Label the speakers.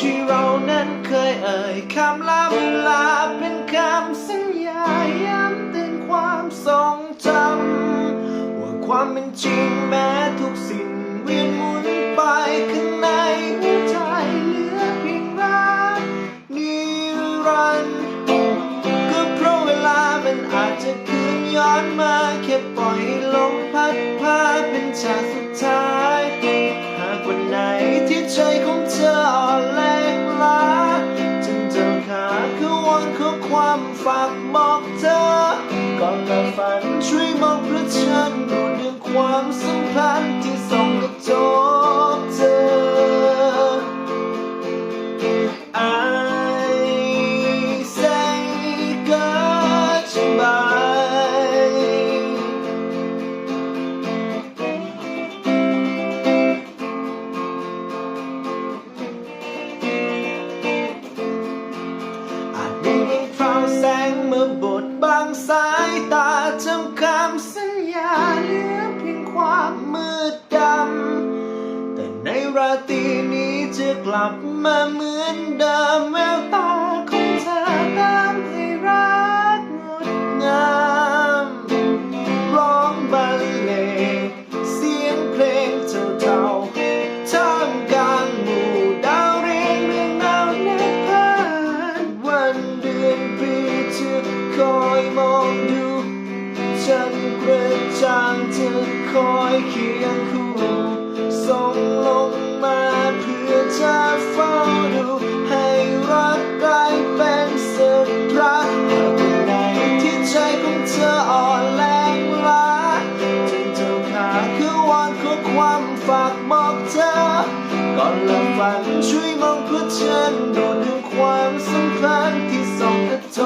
Speaker 1: ที่เรานั้นเคยเอ่ยคำลาเวลาเป็นคำสัญญาย้ำเตือนความทรงจำว่าความเป็นจริงแม้ทุกสิ่งเวียนวนไปข้างในหัวใจเหลือเพียงรักนิรันดร์ก็เพราะเวลามันอาจจะคืนย้อนมาำฝากบอกเธอ ก่อนละฝันช่วยมองพระฉันดูเรื่องความสัมพันธ์ที่ส่องกร มื่อบดบังสายตาจำคำสัญญาเหลือเพียงความมืดดำแต่ในราตรีนี้จะกลับมาเหมือนเดิมแววตา เคียงคู่ส่งลงมาเพื่อจะเฝ้าดูให้รักกลายเป็นสุดรักหากใที่ใจของเธออ่อนแรงล้าจึงเจ้าขาคือวอนขอความฝากบอกเธอก่อนละฟันช่วยมองเพื่อเชิญดูดึงความสำคัญที่ส่งกระทบ